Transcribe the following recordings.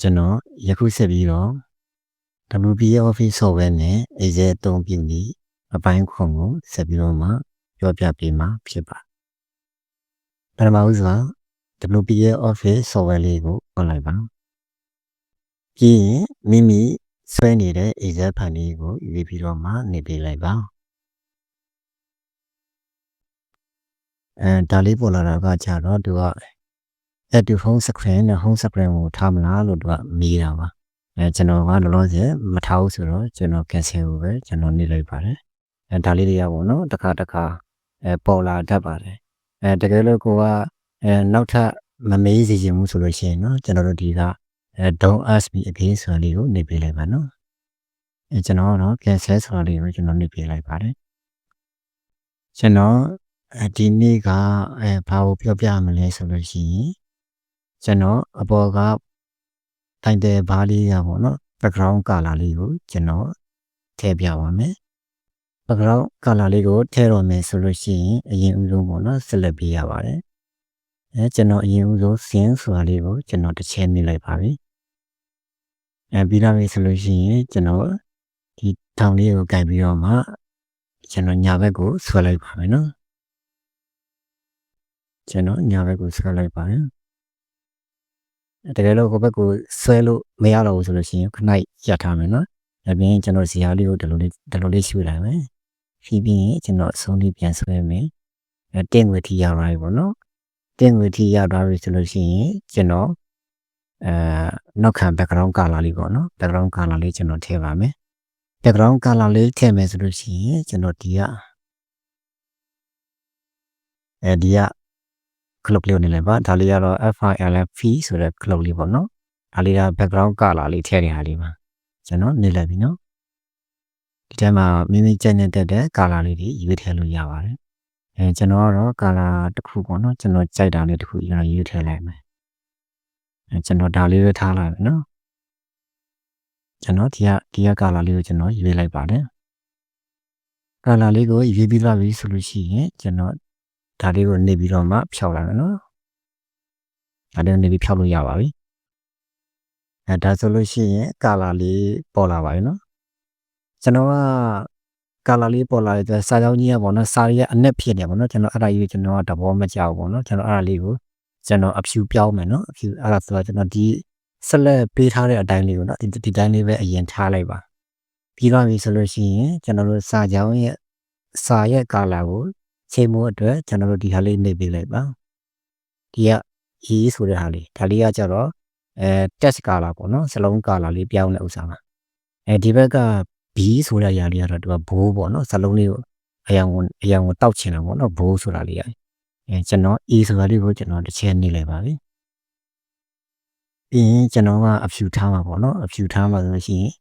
ကျွန်တော်ယခုဆက်ပြီးတော့ WPA Office Software နဲ့ Excel အသုံးပြုပြီးအပိုင်းခွန်ကိုဆက်ပြီးတော့မှပြောပြပေးမှာဖြစ်ပါတယ်ပထမဦးစွာ WPA Office Software လေးကိုဖွင့်လိုက်ပါပြီးရင်မိမိဆွဲနေတဲ့ Excel ဖန်လေးကိုရွေးပြီးတော့မှနေပေးလိုက်ပါအဲဒါလေးပေါ်လာတာကကြတော့သူက active home screen နဲ့ home screen ကိုထားမလားလို့သူကမေးတာပါအဲကျွန်တော်ကလောလောဆယ်မထားဘူးဆိုတော့ကျွန်တော် cancel ကိုပဲကျွန်တော်နေလိုက်ပါတယ်အဲဒါလေးတွေကပေါ့နော်တစ်ခါတစ်ခါအဲပေါ်လာတတ်ပါတယ်အဲတကယ်လို့ကိုကအဲနောက်ထပ်မမေးစီချင်ဘူးဆိုလို့ရှိရင်နော်ကျွန်တော်တို့ဒီကအဲ don't ask me again ဆိုတာလေးကိုနေပေးလိုက်ပါနော်အဲကျွန်တော်ကတော့ cancel ဆိုတာလေးကိုကျွန်တော်နေပေးလိုက်ပါတယ်ကျွန်တော်အဲဒီနေ့ကအဲဘာကိုပြောပြမလဲဆိုလို့ရှိရင် ကျွန်တော်အပေါ်ကတိုင်တယ်ဘားလေးရပါတော့ background color လေးကိုကျွန်တော်ထည့်ပြပါမယ် background color လေးကိုထည့်တော့မယ်ဆိုလို့ရှိရင်အရင်ဦးဆုံးပေါ့နော်ဆက်လက်ပေးရပါတယ်အဲကျွန်တော်အရင်ဦးဆုံး sin ဆိုတာလေးကိုကျွန်တော်တစ်ချက်နေလိုက်ပါပြီအဲပြီးတော့ပြီဆိုလို့ရှိရင်ကျွန်တော်ဒီထောင်လေးကိုကြိုက်ပြီးတော့မှကျွန်တော်ညာဘက်ကိုဆွဲလိုက်ပါမယ်နော်ကျွန်တော်ညာဘက်ကိုဆွဲလိုက်ပါတယ် တကယ်လို့ကိုဘက်ကိုဆွဲလို့မရတော့ဘူးဆိုလို့ရှိရင်ခဏရထားမယ်နော်။ဒါပြင်ကျွန်တော်ဇီယာလေးကိုဒီလိုလေးဒီလိုလေးရှုလိုက်မယ်။ဖြည်းဖြည်းကျွန်တော်အဆုံးလေးပြန်ဆွဲမယ်။အဲတင်းငွေထီရပါပြီပေါ့နော်။တင်းငွေထီရသွားပြီဆိုလို့ရှိရင်ကျွန်တော်အဲနောက်ခံ background color လေးပေါ့နော်။ background color လေးကျွန်တော်ထည့်ပါမယ်။ background color လေးထည့်မယ်ဆိုလို့ရှိရင်ကျွန်တော်ဒီကအဲဒီက clock လေးကိုနေလိုက်ပါဒါလေးကတော့ FILF ဆိုတဲ့ clock လေးပေါ့နော်ဒါလေးက background color လေးထည့်နေတာလေးပါကျွန်တော်နေလိုက်ပြီနော်ဒီထဲမှာမိမိကြိုက်နေတဲ့တဲ့ color လေးတွေရွေးထည့်လို့ရပါတယ်အဲကျွန်တော်ကတော့ color တစ်ခုပေါ့နော်ကျွန်တော်ကြိုက်တာလေးတစ်ခုကျွန်တော်ရွေးထည့်လိုက်မယ်အဲကျွန်တော်ဒါလေးပဲထားလိုက်မယ်နော်ကျွန်တော်ဒီကဒီက color လေးကိုကျွန်တော်ရွေးလိုက်ပါတယ် color လေးကိုရွေးပြီးသွားပြီဆိုလို့ရှိရင်ကျွန်တော် ဒါလေးကိုနေပြီးတော့မှဖြောက်လာမယ်နော်ဒါလေးနေပြီးဖြောက်လို့ရပါပြီအဲဒါဆိုလို့ရှိရင်ကာလာလေးပေါ်လာပါပြီနော်ကျွန်တော်ကကာလာလေးပေါ်လာတဲ့စာကြောင်းကြီးကပေါ့နော်စာရီကအနက်ဖြစ်နေပါတော့ကျွန်တော်အဲ့ဒါကြီးကျွန်တော်ကတဘောမကြောက်ပေါ့နော်ကျွန်တော်အဲ့ဒါလေးကိုကျွန်တော်အဖြူပြောင်းမယ်နော်အဖြူအဲ့ဒါဆိုတော့ကျွန်တော်ဒီဆက်လက်ပေးထားတဲ့အတိုင်းလေးကိုနော်ဒီဒီတိုင်းလေးပဲအရင်ထားလိုက်ပါပြီးတော့ပြီဆိုလို့ရှိရင်ကျွန်တော်တို့စာကြောင်းရဲ့စာရဲ့ကာလာကို ချိန်မို့အတွက်ကျွန်တော်တို့ဒီဟာလေးနှိပ်ပေးလိုက်ပါဒီက E ဆိုတဲ့ဟာလေးဒါလေးကကြတော့အဲ test color ပေါ့နော်စလုံး color လေးပြောင်းတဲ့ဥစ္စာပါအဲဒီဘက်က B ဆိုတဲ့ຢာလေးကတော့သူကဘိုးပေါ့နော်စလုံးလေးကိုအယောင်ကိုအယောင်ကိုတောက်ချင်တာပေါ့နော်ဘိုးဆိုတာလေးရအဲကျွန်တော် E ဆိုတာလေးကိုကျွန်တော်တစ်ချက်နှိပ်လိုက်ပါပြီပြီးရင်ကျွန်တော်ကအဖြူထားမှာပေါ့နော်အဖြူထားမှာဆိုလို့ရှိရင်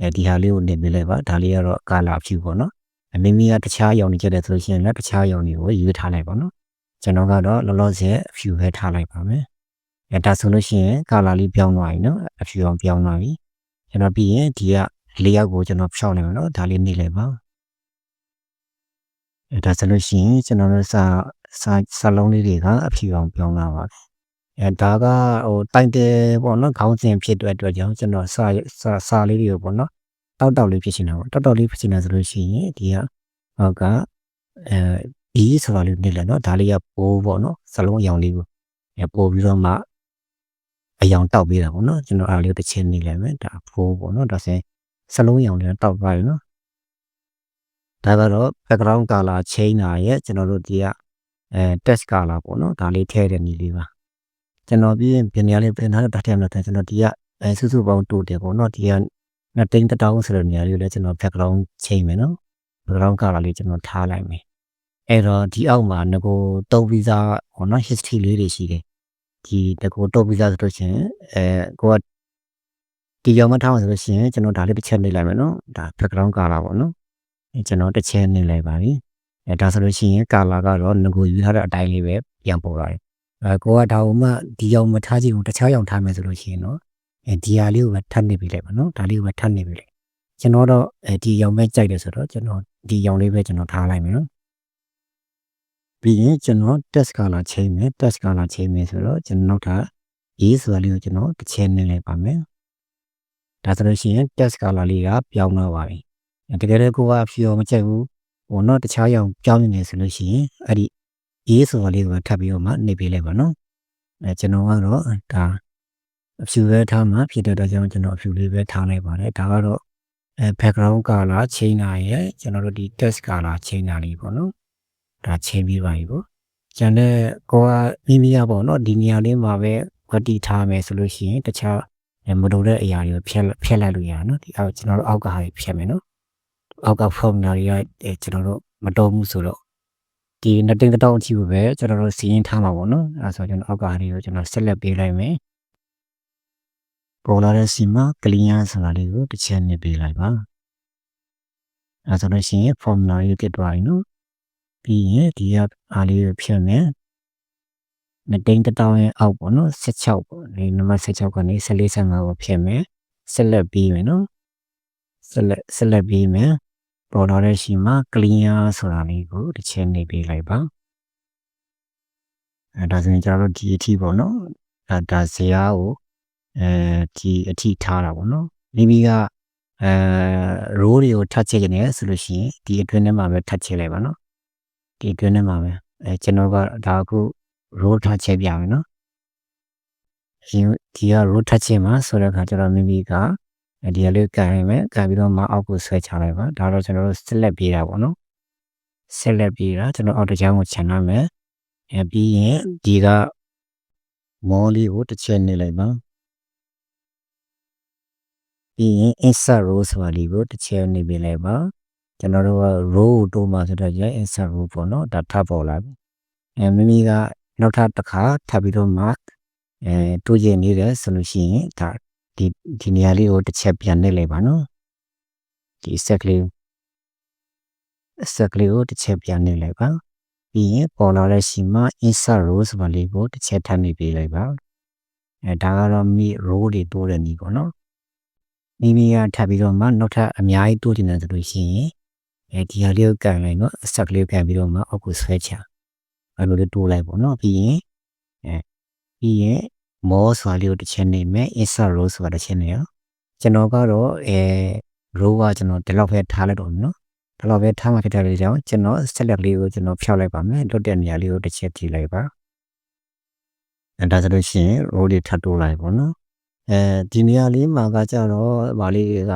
အဲဒီဟာလေးကိုနှိပ်ပေးလိုက်ပါဒါလေးကတော့ color အဖြူပေါ့နော် အမိမိကတခြားရောင်နေကြတယ်ဆိုလို့ရှိရင်လည်းတခြားရောင်တွေကိုရွေးထားလိုက်ပါတော့ကျွန်တော်ကတော့လောလောဆယ်အဖြူပဲထားလိုက်ပါမယ်အဲဒါဆိုလို့ရှိရင်ကာလာလေးပြောင်းသွားပြီနော်အဖြူအောင်ပြောင်းသွားပြီကျွန်တော်ပြီးရင်ဒီကလေးယောက်ကိုကျွန်တော်ဖြောင်းလိုက်မယ်နော်ဒါလေးနေလိုက်ပါအဲဒါဆိုလို့ရှိရင်ကျွန်တော်တို့စာစာစာလုံးလေးတွေကအဖြူအောင်ပြောင်းလာပါပြီအဲဒါကဟိုတိုင်တယ်ပေါ့နော်ခေါင်းစဉ်ဖြစ်တဲ့အတွက်ကြောင့်ကျွန်တော်စာစာစာလေးတွေကိုပေါ့နော် တောက်တောက်လေးဖြစ်နေတာပေါ့တောက်တောက်လေးဖြစ်နေတာဆိုလို့ရှိရင်ဒီကဟောကအဲ B ဆိုတာလေးနေလဲเนาะဒါလေးကပိုးပေါ့เนาะစလုံးအယောင်လေးကိုအဲပိုးပြီးတော့မှအယောင်တောက်ပေးတာပေါ့เนาะကျွန်တော်အားလေးတစ်ချက်နေလဲမယ်ဒါပိုးပေါ့เนาะဒါဆိုရင်စလုံးအယောင်လေးတောက်သွားပြီเนาะဒါကတော့ background color change တာရဲ့ကျွန်တော်တို့ဒီကအဲ text color ပေါ့เนาะဒါလေးထည့်တဲ့နည်းလေးပါကျွန်တော်ပြီးရင်ဘယ်နေရာလေးပြင်ထားတဲ့ data မှာကျွန်တော်ဒီကအဲစုစုပေါင်းတိုးတယ်ပေါ့เนาะဒီက နှစ်တိန်တောင်းဆိုတဲ့နေရာလေးကိုလည်းကျွန်တော် background ချိန်မယ်နော် background color လေးကျွန်တော်ထားလိုက်မယ်အဲ့တော့ဒီအောက်မှာငကိုတုံးဗီဇာဟောနော် history လေးတွေရှိတယ်ဒီတကူတုံးဗီဇာဆိုလို့ရှိရင်အဲကိုကဒီရောင်မထားမှာဆိုလို့ရှိရင်ကျွန်တော်ဒါလေးတစ်ချက်နှိပ်လိုက်မယ်နော်ဒါ background color ပေါ့နော်အဲကျွန်တော်တစ်ချက်နှိပ်လိုက်ပါပြီအဲဒါဆိုလို့ရှိရင် color ကတော့ငကိုယူထားတဲ့အတိုင်းလေးပဲပြန်ပေါ်လာတယ်အဲကိုကဒါမှဒီရောင်မထားကြည့်ဘူးတခြားရောင်ထားမယ်ဆိုလို့ရှိရင်နော် အဲဒီဟာလေးကိုပဲထပ်နေပြီလိုက်ပါနော်ဒါလေးကိုပဲထပ်နေပြီလိုက်ကျွန်တော်တော့အဲဒီရောင်ပဲကြိုက်တယ်ဆိုတော့ကျွန်တော်ဒီရောင်လေးပဲကျွန်တော်ထားလိုက်မယ်နော်ပြီးရင်ကျွန်တော် test color ချိန်မယ် test color ချိန်မယ်ဆိုတော့ကျွန်တော်နောက်ထပ် A ဆိုတာလေးကိုကျွန်တော်တစ်ချက်နင်းလိုက်ပါမယ်ဒါဆိုလို့ရှိရင် test color လေးကပြောင်းတော့ပါပြီတကယ်တော့ကိုကဖြူအောင်မကြိုက်ဘူးဟိုတော့တခြားရောင်ပြောင်းနေတယ်ဆိုလို့ရှိရင်အဲ့ဒီ A ဆိုတာလေးကိုထပ်ပြီးတော့မှနှိပ်ပေးလိုက်ပါနော်အဲကျွန်တော်ကတော့ဒါ အဖြူပဲထားမှာဖြစ်တဲ့အတွက်ကြောင့်ကျွန်တော်အဖြူလေးပဲထားလိုက်ပါတယ်ဒါကတော့အဲ background color ချိန်တာရဲ့ကျွန်တော်တို့ဒီ test color ချိန်တာလေးပေါ့နော်ဒါချိန်ပြီးပါပြီပေါ့ကျန်တဲ့ကိုကမိမိရပေါ့နော်ဒီနေရာလေးမှာပဲဝတ်တီထားမယ်ဆိုလို့ရှိရင်တခြားမတော်တဲ့အရာတွေကိုဖျက်ဖျက်လိုက်လို့ရနော်ဒီအောက်ကျွန်တော်တို့အောက်ကဟာတွေဖျက်မယ်နော်အောက်က formula တွေကကျွန်တော်တို့မတော်ဘူးဆိုတော့ဒီနှစ်တင်တောင်းအထိကိုပဲကျွန်တော်တို့စီရင်ထားမှာပေါ့နော်အဲဆိုကျွန်တော်အောက်ကဟာတွေကိုကျွန်တော်ဆက်လက်ပေးလိုက်မယ် ပေါ်လာတဲ့စီမှာ clear ဆိုတာလေးကိုတစ်ချက်နဲ့ပေးလိုက်ပါအဲဆိုလို့ရှိရင် formula တွေပြတ်သွားပြီနော်ပြီးရင်ဒီကအားလေးကိုဖြတ်မယ်မတိန်တောင်းရဲ့အောက်ပေါ့နော်16ပေါ့ဒီနံပါတ်16ကနေ14 15ကိုဖြတ်မယ်ဆက်လက်ပြီးမယ်နော်ဆက်လက်ဆက်လက်ပြီးမယ်ပေါ်လာတဲ့ရှိမှာ clear ဆိုတာလေးကိုတစ်ချက်နေပေးလိုက်ပါအဲဒါဆိုရင်ကျွန်တော်တို့ဒီအထိပေါ့နော်အဲဒါဇရာကို အဲဒီအထိထားတာပေါ့နော်မိမိကအဲ row တွေကိုထပ်ချက်နေဆိုလို့ရှိရင်ဒီအတွင်းထဲမှာပဲထပ်ချက်လိုက်ပါနော်ဒီအတွင်းထဲမှာပဲအဲကျွန်တော်ကဒါအခု row ထပ်ချက်ပြမယ်နော်ဒီဒီက row ထပ်ချက်မှာဆိုတဲ့အခါကျတော့မိမိကဒီကလေးကန်ရမယ်ကန်ပြီးတော့မအောက်ကိုဆွဲချလိုက်ပါဒါတော့ကျွန်တော်တို့ select ပေးတာပေါ့နော် select ပေးတာကျွန်တော်အောက်တစ်ချောင်းကိုခြံလိုက်မယ်အဲပြီးရင်ဒီကမော်လေးကိုတစ်ချက်နေလိုက်ပါ ပြီးရင် insert row ဆိုတာလေးကိုတစ်ချက်နေပေးလိုက်ပါကျွန်တော်တို့က row ကိုတိုးမှဆိုတော့ရ insert row ပေါ့နော်ဒါထပ်ပေါ်လာပြီအဲမိမိကနောက်ထပ်တစ်ခါထပ်ပြီးတော့ mark အဲတိုးကျင်နေတယ်ဆိုလို့ရှိရင်ဒါဒီဒီနေရာလေးကိုတစ်ချက်ပြန်နှိပ်လိုက်ပါနော်ဒီ set လေး set လေးကိုတစ်ချက်ပြန်နှိပ်လိုက်ပါပြီးရင်ပေါ်လာတဲ့ရှိမှ insert row ဆိုတာလေးကိုတစ်ချက်ထပ်နှိပ်ပေးလိုက်ပါအဲဒါကတော့မိ row တွေတိုးတဲ့နည်းပေါ့နော် မိမိကထပ်ပြီးတော့မှနောက်ထပ်အများကြီးတိုးတင်တယ်ဆိုလို့ရှိရင်အဲဒီဟာလေးကိုကန်လိုက်နော် set လေးကန်ပြီးတော့မှအောက်ကိုဆွဲချအဲ့လိုလေးတိုးလိုက်ပေါ့နော်ပြီးရင်အဲပြီးရင် more ဆိုတာလေးကိုတစ်ချက်နေမယ် insert row ဆိုတာတစ်ချက်နေရောကျွန်တော်ကတော့အဲ row ကကျွန်တော်ဒီလောက်ပဲထားလိုက်တော့နော်ဒီလောက်ပဲထားမှဖြစ်တဲ့လေးကြောင့်ကျွန်တော် select လေးကိုကျွန်တော်ဖြောက်လိုက်ပါမယ်လွတ်တဲ့နေရာလေးကိုတစ်ချက်ကြည့်လိုက်ပါအဲဒါဆိုလို့ရှိရင် row လေးထပ်တိုးလိုက်ပေါ့နော် အဲဒီနေရာလေးမှာကကြတော့ဗာလေးက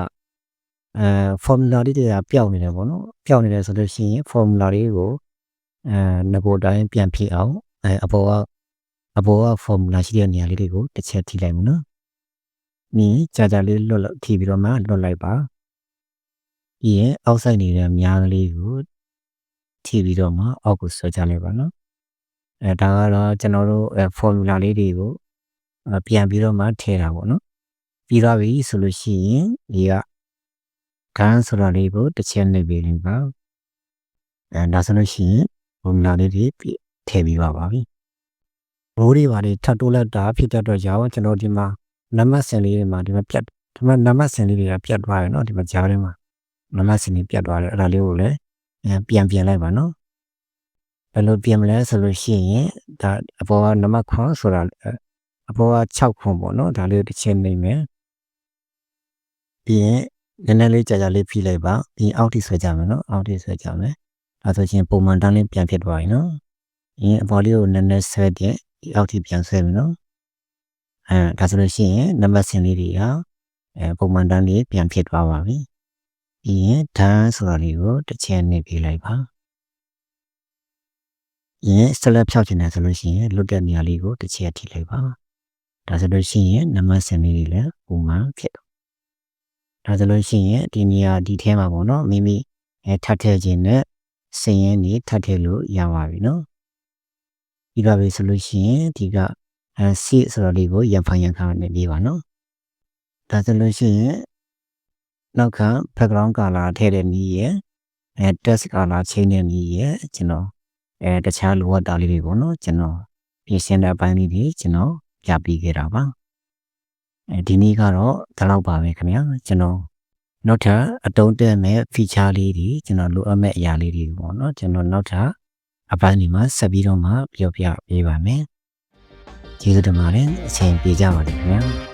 အဲ formula လေးတွေကပျောက်နေတယ်ပေါ့နော်ပျောက်နေတယ်ဆိုလို့ရှိရင် formula လေးကိုအဲငကိုတိုင်းပြန်ဖြည့်အောင်အဲအပေါ်ကအပေါ်က formula ရှိတဲ့နေရာလေးတွေကိုတစ်ချက်ထိလိုက်မယ်နော်။นี่ကြာကြာလေးလွတ်လို့ထိပြီးတော့မှလွတ်လိုက်ပါ။ပြီးရင်အောက်ဆိုင်နေတဲ့များကလေးကိုထိပြီးတော့မှအောက်ကိုဆွဲချလိုက်ပါနော်။အဲဒါကတော့ကျွန်တော်တို့အဲ formula လေးတွေကို ပြန်ပြီးတော့မှထည့်တာပေါ့နော်။ပြီးသွားပြီဆိုလို့ရှိရင်ဒီကခန်းဆိုတာလေးကိုတစ်ချက်နှိပ်ပေးလိုက်ပါ။အဲဒါဆိုလို့ရှိရင် formula လေးတွေထည့်ပြီးပါပါပြီ။ဘိုးတွေပါလေထပ်တိုးလက်တာဖြစ်တဲ့အတွက်ကြောင့်ကျွန်တော်ဒီမှာနံပါတ်စင်လေးတွေမှာဒီမှာပြတ်ဒီမှာနံပါတ်စင်လေးတွေကပြတ်သွားရနော်ဒီမှာကြားထဲမှာနံပါတ်စင်တွေပြတ်သွားတယ်အဲ့ဒါလေးကိုလည်းပြန်ပြင်လိုက်ပါနော်ဘယ်လိုပြင်မလဲဆိုလို့ရှိရင်ဒါအပေါ်ကနံပါတ်ခွန်ဆိုတာ အပေါ်က6ခွန်ပေါ့နော်ဒါလေးတစ်ချက်နေမယ်ပြီးရင်နည်းနည်းလေးကြာကြာလေးဖြီးလိုက်ပါပြီးအောက်ထိဆွဲကြမယ်နော်အောက်ထိဆွဲကြမယ်ဒါဆိုရင်ပုံမှန်တန်းလေးပြန်ဖြစ်သွားပြီနော်အင်းအပေါ်လေးကိုနည်းနည်းဆွဲတဲ့ဒီအောက်ထိပြန်ဆွဲမယ်နော်အဲဒါဆိုလို့ရှိရင်နံပါတ်စင်လေးတွေကအဲပုံမှန်တန်းလေးပြန်ဖြစ်သွားပါပြီပြီးရင်ဒန်းဆိုတာလေးကိုတစ်ချက်နေပေးလိုက်ပါရင်စလက်ဖြောက်ချင်တယ်ဆိုလို့ရှိရင်လွတ်တဲ့နေရာလေးကိုတစ်ချက်ထိလိုက်ပါ ဒါဆိုလို့ရှိရင်နံပါတ်စင်လေးတွေလည်းပုံမှန်ဖြစ်တော့ဒါဆိုလို့ရှိရင်ဒီနေရာဒီထဲမှာပေါ့နော်မိမိအဲထပ်ထည့်ခြင်းနဲ့စင်ရင်နေထပ်ထည့်လို့ရပါပြီနော်ပြီးပါပြီဆိုလို့ရှိရင်ဒီကအဲ C ဆိုတော့လေးကိုရန်ဖိုင်ရန်ခါနေပြီးပါနော်ဒါဆိုလို့ရှိရင်နောက်ခါ background color ထည့်တဲ့နည်းရယ်အဲ text color ချိန်တဲ့နည်းရယ်ကျွန်တော်အဲတခြားလိုအပ်တာလေးတွေပေါ့နော်ကျွန်တော်ပြင်ဆင်တဲ့အပိုင်းလေးတွေကျွန်တော် ပြပြီးခဲ့တာပါအဲဒီနေ့ကတော့ဒီလောက်ပါပဲခင်ဗျာကျွန်တော်နောက်ထပ်အတုံးတက်မဲ့ feature လေးတွေကျွန်တော်လိုအပ်မဲ့အရာလေးတွေပေါ့နော်ကျွန်တော်နောက်ထပ်အပိုင်းဒီမှာဆက်ပြီးတော့မှပြောပြပေးပါမယ်။ကျေးဇူးတင်ပါတယ်အချိန်ပေးကြပါလိမ့်ခင်ဗျာ